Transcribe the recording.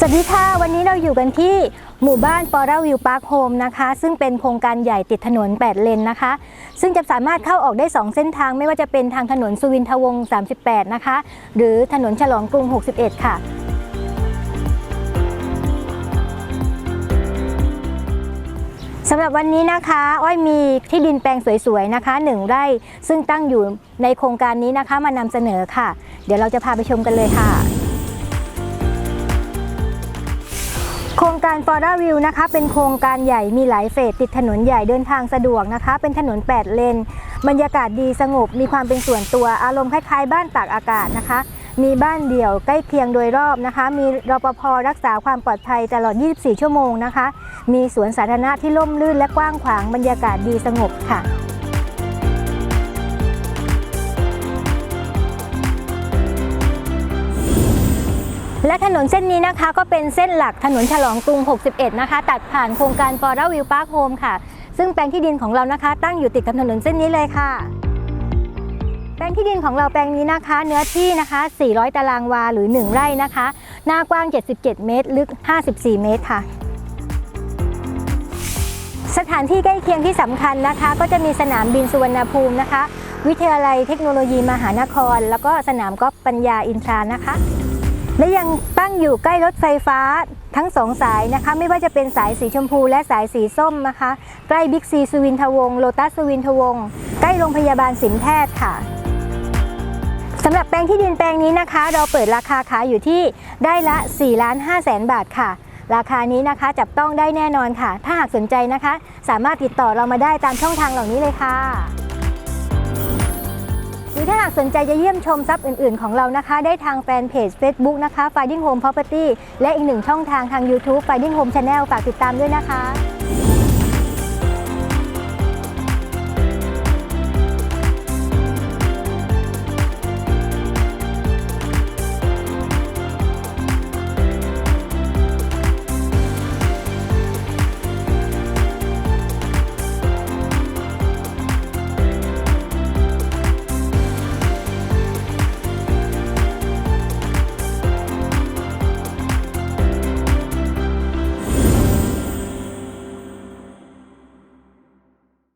สวัสดีค่ะ วันนี้เราอยู่กันที่หมู่บ้านปอร์วิวพาร์คโฮมนะคะ ซึ่งเป็นโครงการใหญ่ติดถนน 8 เลนนะคะ ซึ่งจะสามารถเข้าออกได้ 2 เส้นทาง ไม่ว่าจะเป็นทางถนนสุวินทวงศ์38 นะคะ หรือถนนฉลองกรุง 61 ค่ะสำหรับวันนี้นะคะ อ้อยมีที่ดินแปลงสวยๆนะคะหนึ่งไร่ ซึ่งตั้งอยู่ในโครงการนี้นะคะ มานำเสนอค่ะ เดี๋ยวเราจะพาไปชมกันเลยค่ะ รงการ f o r a View นะคะ เป็นโครงการใหญ่มีหลายเฟสติดถนนใหญ่เดินทางสะดวกนะคะ เป็นถนน 8 เลน บรรยากาศดีสงบ มีความเป็นส่วนตัว อารมณ์คล้ายๆ บ้านตากอากาศนะคะ มีบ้านเดี่ยวใกล้เคียงโดยรอบนะคะ มีรปภรักษาความปลอดภัยตลอด 24 ชั่วโมงนะคะ มีสวนสาธารณะที่ร่มรื่นและกว้างขวาง บรรยากาศดีสงบค่ะ และถนนเส้นนี้นะคะก็เป็นเส้นหลักถนนฉลองกรุง 61 นะคะ ตัดผ่านโครงการ f o r a View Park Home ค่ะ ซึ่งแปลงที่ดินของเรานะคะ ตั้งอยู่ติดกับถนนเส้นนี้เลยค่ะ แปลงที่ดินของเราแปลงนี้นะคะ เนื้อที่นะคะ 400 ตารางวาหรือ 1 ไร่นะคะ หน้ากว้าง 77 เมตร ลึก 54 เมตรค่ะสถานที่ใกล้เคียงที่สำคัญนะคะ ก็จะมีสนามบินสุวรรณภูมินะคะ วิทยาลัยเทคโนโลยีมหานคร แล้วก็สนามกอล์ฟปัญญาอินทรานะคะ อยู่ใกล้รถไฟฟ้าทั้งสองสายนะคะ ไม่ว่าจะเป็นสายสีชมพูและสายสีส้มนะคะ ใกล้บิ๊กซีสุวินทวงศ์โลตัสสุวินทวงศ์ใกล้โรงพยาบาลสินแพทย์ค่ะสำหรับแปลงที่ดินแปลงนี้นะคะ เราเปิดราคาขายอยู่ที่ได้ละ4ล้าน5แสนบาทค่ะ ราคานี้นะคะจับต้องได้แน่นอนค่ะ ถ้าหากสนใจนะคะ สามารถติดต่อเรามาได้ตามช่องทางเหล่านี้เลยค่ะ หากสนใจจะเยี่ยมชมทรัพย์อื่น ๆ ของเรานะคะ ได้ทางแฟนเพจ Facebook นะคะ Finding Home Property และอีกหนึ่งช่องทางทาง YouTube Finding Home Channel ฝากติดตามด้วยนะคะ